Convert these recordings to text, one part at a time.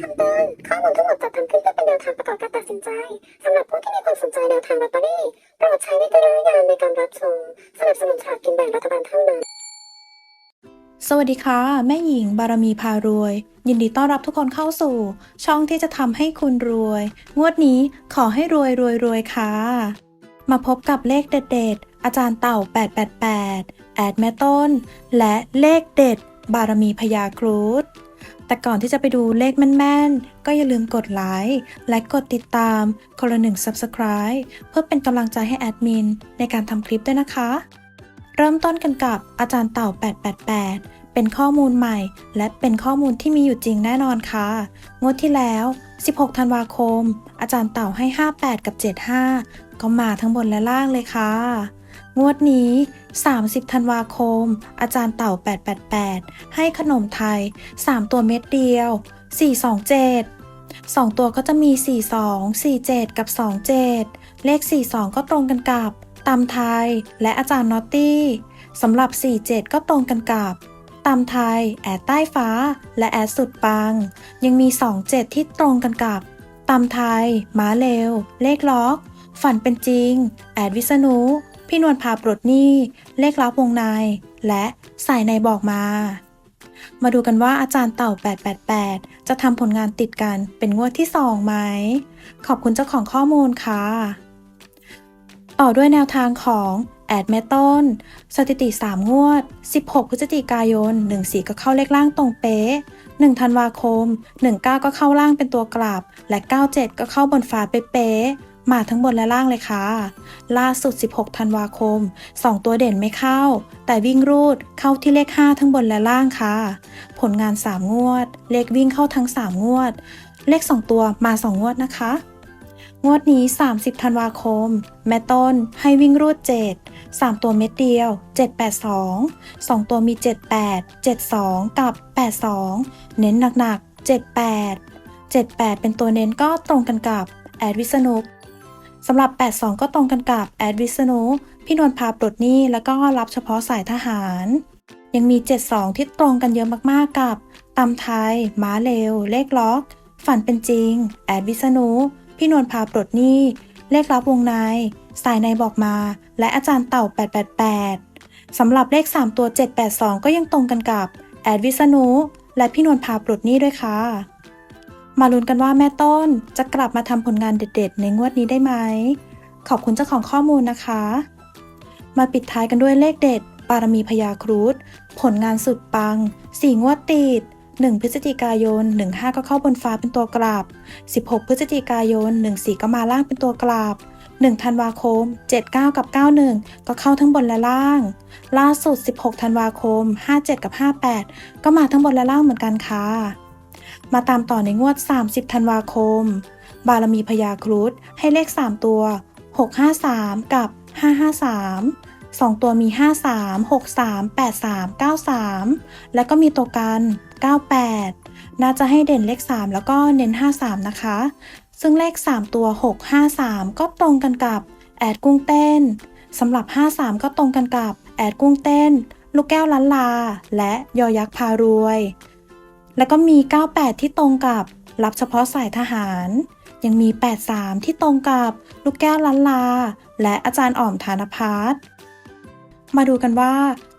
คำเตือนข้อมูลทั้งหมดจัดทำขึ้นเพื่อเป็นแนวทางประกอบการตัดสินใจสำหรับผู้ที่มีความสนใจแนวทางลอตเตอรี่โปรดใช้วิจารณญาณในการรับชมสนับสนุนฉากกินแบ่งรัฐบาลเท่านั้น สวัสดีค่ะ แม่หญิงบารมีพารวย ยินดีต้อนรับทุกคนเข้าสู่ ช่องที่จะทำให้คุณรวย งวดนี้ขอให้รวยรวยรวยค่ะ มาพบกับเลขเด็ดๆอาจารย์เต่า 888 แอดแม่ต้น และเลขเด็ด บารมีพยาครุฑ แต่ก่อนที่จะไปดูเลขแม่นๆ ก็อย่าลืมกดไลค์และกดติดตามคนละหนึ่ง Subscribe เพื่อเป็นกำลังใจให้แอดมินในการทำคลิปด้วยนะคะ เริ่มต้นกันกับอาจารย์เต่า 888 เป็นข้อมูลใหม่ และเป็นข้อมูลที่มีอยู่จริงแน่นอนค่ะ งวดที่แล้ว 16 ธันวาคม อาจารย์เต่าให้ 58 กับ 75 ก็มาทั้งบนและล่างเลยค่ะ งวดนี้ 30 ธันวาคม อาจารย์เต่า 888 ให้ขนมไทย 3 ตัวเม็ดเดียว 427 2 ตัวก็จะมี 42 47 กับ 27 เลข 42 ก็ตรงกันกับตำไทย และอาจารย์นอตตี้สำหรับ 47 ก็ตรงกันกับตำไทย แอดใต้ฟ้า และแอดสุดปัง ยังมี 27 ที่ตรงกันกับตำไทย ม้าเร็วเลขล็อก ฝันเป็นจริง แอดวิษณุ พี่นวลพาปลดหนี้ เลขลับวงใน และสายในบอกมา มาดูกันว่าอาจารย์เต่า 888 จะทำผลงานติดกันเป็นงวดที่2ไหม ขอบคุณเจ้าของข้อมูลค่ะ ต่อด้วยแนวทางของแอดแม่ต้น สถิติ 3 งวด 16 พฤศจิกายน 14 ก็เข้าเลขล่างตรงเป๊ะ 1 ธันวาคม 19 ก็เข้าล่างเป็นตัวกลับ และ 97 ก็เข้าบนฟ้าเป๊ะ มาทั้งบนและล่างเลยค่ะ ล่าสุด 16 ธันวาคม 2 ตัวเด่นไม่เข้า แต่วิ่งรูดเข้าที่เลข 5 ทั้งบนและล่างค่ะ ผลงาน 3 งวด เลขวิ่งเข้าทั้ง 3 งวด เลข 2 ตัวมา 2 งวดนะคะ งวดนี้ 30 ธันวาคม แม่ต้นให้วิ่งรูด 7 3 ตัวเม็ดเดียว 782 2 ตัวมี 78 72 กับ 82 เน้นหนักๆ 78 78 เป็นตัวเน้นก็ตรงกันกับแอดวิษณุ สำหรับ 82 ก็ตรงกันกับแอดวิษณุพี่นวลพาปลดหนี้แล้วก็รับเฉพาะสายทหาร ยังมี 72 ที่ตรงกันเยอะมากๆกับตำไทย ม้าเร็วเลขล็อก ฝันเป็นจริง แอดวิษณุพี่นวลพาปลดหนี้ เลขลับวงใน สายในบอกมา และอาจารย์เต่า 888 สำหรับเลข 3 ตัว 782 ก็ยังตรงกันกับ แอดวิษณุและพี่นวลพาปลดหนี้ด้วยค่ะ มาลุ้นกันว่าแม่ต้นจะกลับมาทำผลงานเด็ด ๆ ในงวดนี้ได้ไหม ขอบคุณเจ้าของข้อมูลนะคะ มาปิดท้ายกันด้วยเลขเด็ด ปารมีพยาครุฑผลงานสุดปัง4งวดติด 1 พฤศจิกายน 15 ก็เข้าบนฟ้าเป็นตัวกลับ 16 พฤศจิกายน 14 ก็มาล่างเป็นตัวกลับ 1 ธันวาคม 79 กับ 91 ก็เข้าทั้งบนและล่าง ล่าสุด 16 ธันวาคม 57 กับ 58 ก็มาทั้งบนและล่างเหมือนกันค่ะ มาตามต่อในงวด 30 ธันวาคม บารมีพยาครุฑให้เลข 3 ตัว 653 กับ 553 2 ตัวมี 53 63 83 93 แล้วก็มีตัวกัน 98 น่าจะให้เด่นเลข 3 แล้วก็เน้น 53 นะคะ ซึ่งเลข 3 ตัว 653 ก็ตรงกันกับแอดกุ้งเต้นสำหรับ 53 ก็ตรงกันกับแอดกุ้งเต้น ลูกแก้วล้านลา และยอยักษ์พารวย แล้วก็มี 98 ที่ตรงกับรับเฉพาะสายทหาร ยังมี 83 ที่ตรงกับลูกแก้วล้านลา และอาจารย์อ่อมธานพัฒน์มาดูกันว่า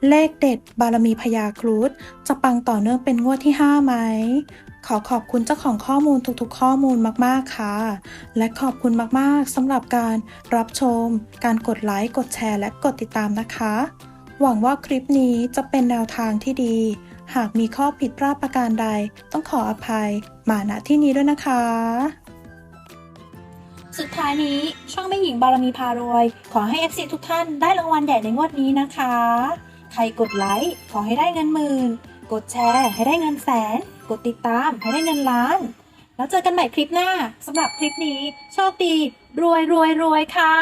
เลขเด็ดบารมีพยาครุฑจะปังต่อเนื่องเป็นงวดที่ 5 ไหม ขอขอบคุณเจ้าของข้อมูลทุกๆ ข้อมูลมากๆค่ะ และขอบคุณมากๆสำหรับการรับชม การกดไลค์ กดแชร์ และกดติดตามนะคะ หวังว่าคลิปนี้จะเป็นแนวทางที่ดี หากมีข้อผิดพลาดประการใด ต้องขออภัย มาณที่นี้ด้วยนะคะ สุดท้ายนี้ช่องแม่หญิงบารมีพารวย ขอให้ FC ทุกท่านได้รางวัลใหญ่ในงวดนี้นะคะ ใครกดไลค์ขอให้ได้เงินหมื่น กดแชร์ให้ได้เงินแสน กดติดตามให้ได้เงินล้าน แล้วเจอกันใหม่คลิปหน้าสำหรับคลิปนี้โชคดี รวยรวยรวยค่ะ